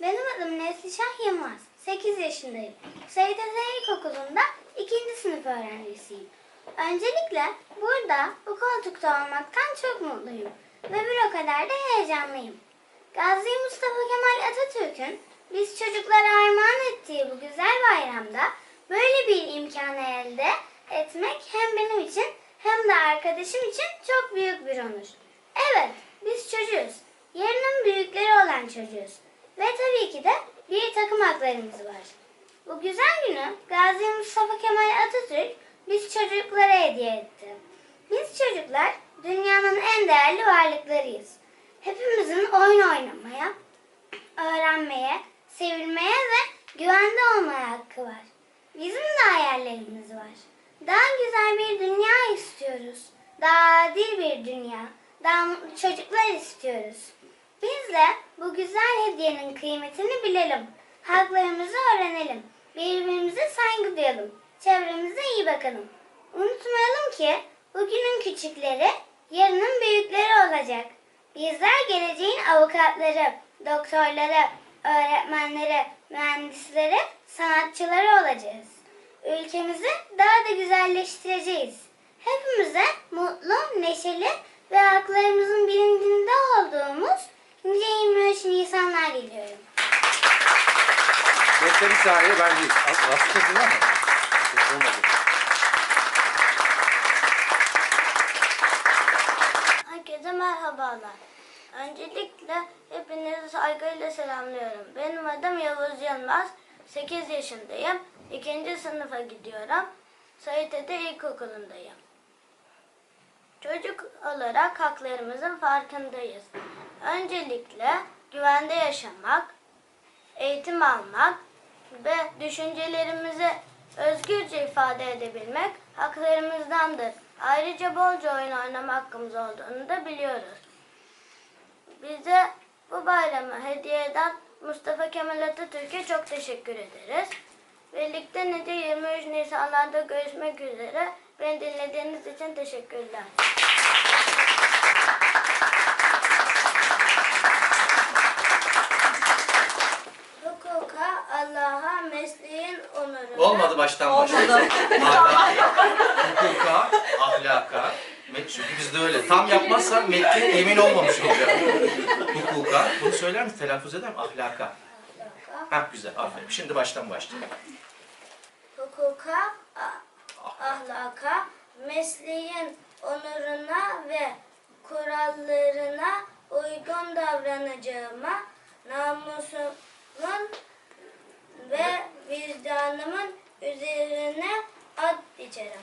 Benim adım Neslişah Yılmaz. 8 yaşındayım. Seyit İlkokulu'nda 2. sınıf öğrencisiyim. Öncelikle burada bu koltukta olmaktan çok mutluyum. Ve bir o kadar da heyecanlıyım. Gazi Mustafa Kemal Atatürk'ün biz çocuklara armağan ettiği bu güzel bayramda böyle bir imkanı elde etmek hem benim için hem de arkadaşım için çok büyük bir onur. Evet, biz çocuğuz. Yarının büyükleri olan çocuğuz. Tabii ki de bir takım haklarımız var. Bu güzel günü Gazi Mustafa Kemal Atatürk biz çocuklara hediye etti. Biz çocuklar dünyanın en değerli varlıklarıyız. Hepimizin oyun oynamaya, öğrenmeye, sevilmeye ve güvende olmaya hakkı var. Bizim de hayallerimiz var. Daha güzel bir dünya istiyoruz. Daha adil bir dünya. Daha mutlu çocuklar istiyoruz. Biz de bu güzel hediyenin kıymetini bilelim. Haklarımızı öğrenelim. Birbirimize saygı duyalım. Çevremize iyi bakalım. Unutmayalım ki bugünün küçükleri yarının büyükleri olacak. Bizler geleceğin avukatları, doktorları, öğretmenleri, mühendisleri, sanatçıları olacağız. Ülkemizi daha da güzelleştireceğiz. Hepimize mutlu, neşeli ve haklarımızın bilincinde olduğumuz nice 23 Nisanlar diliyorum. Bekle bir saniye ben değil. Rastladın ama. Olmadı. Herkese merhabalar. Öncelikle hepinizi saygıyla selamlıyorum. Benim adım Yavuz Yılmaz. 8 yaşındayım. 2. sınıfa gidiyorum. Saitede İlkokulu'ndayım. Çocuk olarak haklarımızın farkındayız. Öncelikle güvende yaşamak, eğitim almak ve düşüncelerimizi özgürce ifade edebilmek haklarımızdandır. Ayrıca bolca oyun oynama hakkımız olduğunu da biliyoruz. Bize bu bayramı hediye eden Mustafa Kemal Atatürk'e çok teşekkür ederiz. Birlikte nice 23 Nisan'larda görüşmek üzere. Beni dinlediğiniz için teşekkürler. Hukuka, Allah'a, mesleğin onuruna... Olmadı baştan başla. Ahlaka, hukuka, ahlaka. Met- Çünkü bizde öyle. Tam yapmazsan metnin emin olmamış olacak. Hukuka. Bunu söyler misin? Telaffuz eder mi? Ahlaka. Ha güzel. Aferin. Şimdi baştan başlayalım. hukuka, a- mesleğin onuruna ve kurallarına uygun davranacağıma, namusumun ve vicdanımın üzerine ad içerim.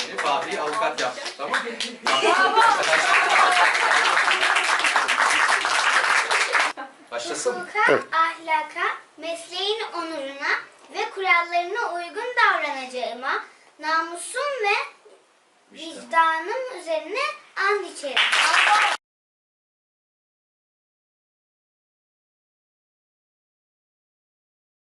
Beni Fahri avukat yaptı. Tamam mı? Başlasın mı? Ahlaka, mesleğin onuruna ve kurallarına uygun davranacağıma, namusum ve vicdanım üzerine and içerim.